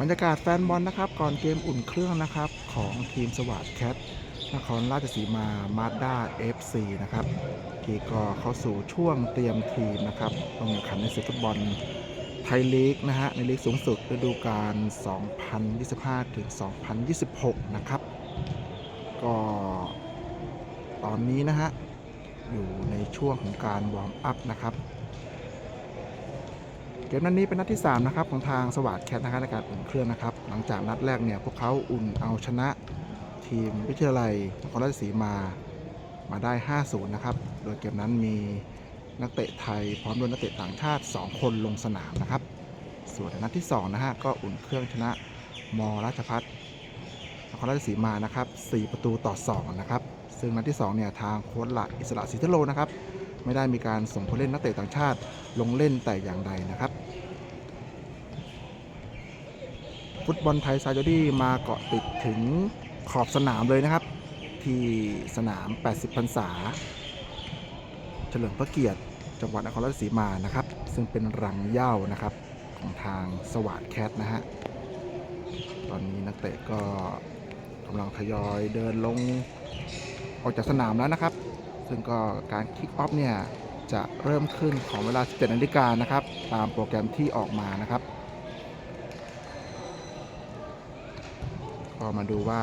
บรรยากาศแฟนบอลนะครับ ก่อนเกมอุ่นเครื่องนะครับ ของทีมสวัสดแคทนครราชสีมามาด้า FC นะครับที่ก็เข้าสู่ช่วงเตรียมทีมนะครับต้องแข่งขันในศึกฟุตบอลไทยลีกนะฮะในลีกสูงสุดฤดูกาล 2025 ถึง 2026 นะครับ ก็ตอนนี้นะฮะอยู่ในช่วงของการวอร์มอัพนะครับ เกมนัดนนี้เป็นนัดที่ 3 นะครับ ของทางสวัสดแคทนะครับในการอุ่นเครื่องนะครับ หลังจากนัดแรกเนี่ยพวกเขาอุ่นเอาชนะทีมวิทยาลัยนครราชสีมามาได้ 5-0 นะครับ โดยเกมนั้นมีนักเตะไทยพร้อมด้วยนักเตะต่างชาติ 2 คนลงสนามนะครับ ส่วนนนัดที่ 2 นะฮะก็อุ่นเครื่องชนะมราชพัฒนครราชสีมานะครับ 4 ประตูต่อ 2 นะครับ ซึ่งนัดที่ 2 เนี่ยทางโค้ชหลักอิสระศรีทโลนะครับ ไม่ได้มีการส่งผู้เล่นนักเตะต่างชาติลงเล่นแต่อย่างใดนะครับ ฟุตบอลไทยซายดี้มาเกาะติดถึงขอบสนามเลยนะครับ ที่สนาม 80 พรรษา เฉลิมพระเกียรติจังหวัดนครราชสีมานะครับ ซึ่งเป็นรังเย้านะครับของทางสวัสดแคทนะฮะ ตอนนี้นักเตะก็กำลังทยอยเดินลงออกจากสนามแล้วนะครับ ซึ่งก็การคิกออฟเนี่ยจะเริ่มขึ้นของเวลา 17นาฬิกานะครับ ตามโปรแกรมที่ออกมานะครับก็มาดูว่า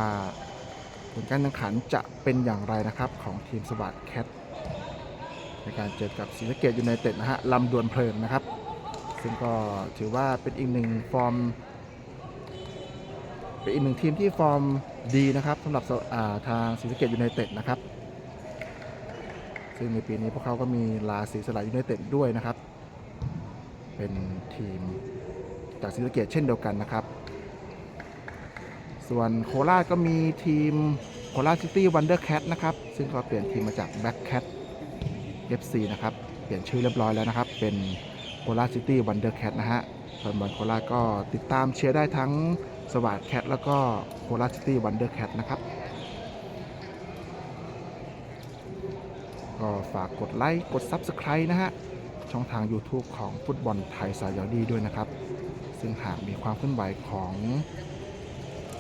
ผลการแข่งขันจะเป็นอย่างไรนะครับของทีมสวัสดแคทในการเจอกับศรีสะเกดยูไนเต็ดนะฮะลำดวนเพลินนะครับ ซึ่งก็ถือว่าเป็นอีกหนึ่งฟอร์ม เป็นอีกหนึ่งทีมที่ฟอร์มดีนะครับสำหรับทางศรีสะเกดยูไนเต็ดนะครับ ซึ่งในปีนี้พวกเขาก็มีลาสีสลายยูไนเต็ดด้วยนะครับ เป็นทีมจากศรีสะเกดเช่นเดียวกันนะครับ ส่วนโคราชก็มีทีมโคราชซิตี้วันเดอร์แคทนะครับ ซึ่งก็เปลี่ยนทีมมาจากแบ็กแคท FC นะครับ เปลี่ยนชื่อเรียบร้อยแล้วนะครับ เป็นโคราชซิตี้วันเดอร์แคทนะฮะแฟนบอลโคราชก็ติดตามเชียร์ได้ทั้งสวัสดแคทแล้วก็โคราชซิตี้วันเดอร์แคทนะครับ ก็ฝากกดไลค์กด Subscribe นะฮะ ช่องทาง YouTube ของฟุตบอลไทยสายาวดีด้วยนะครับ ซึ่งหากมีความเคลื่อนไหวของ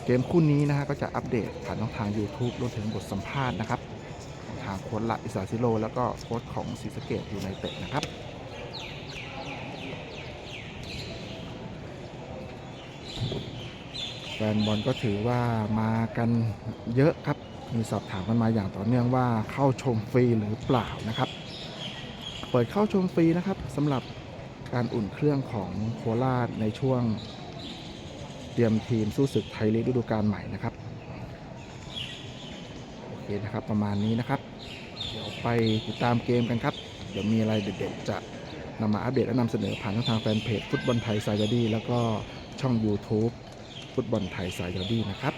เกมคู่นี้นะฮะ ก็จะอัปเดตผ่านช่องทาง YouTube รวมถึงบทสัมภาษณ์นะครับทางโค้ชละอิสาซิโล แล้วก็โค้ชของศรีสะเกดยูไนเต็ดนะครับแฟนบอลก็ถือว่ามากันเยอะครับ มีสอบถามกันมาอย่างต่อเนื่องว่าเข้าชมฟรีหรือเปล่านะครับ เปิดเข้าชมฟรีนะครับสำหรับการอุ่นเครื่องของโคราชในช่วงเตรียมทีมสู้ศึกไทยลีกฤดูกาลใหม่นะครับโอเคนะครับประมาณนี้นะครับ เดี๋ยวไปติดตามเกมกันครับ เดี๋ยวมีอะไรเด็ดๆจะนำมาอัปเดตและนำเสนอผ่านทางแฟนเพจฟุตบอลไทยสายดีแล้วก็ช่อง YouTube ฟุตบอลไทยสายดีนะครับ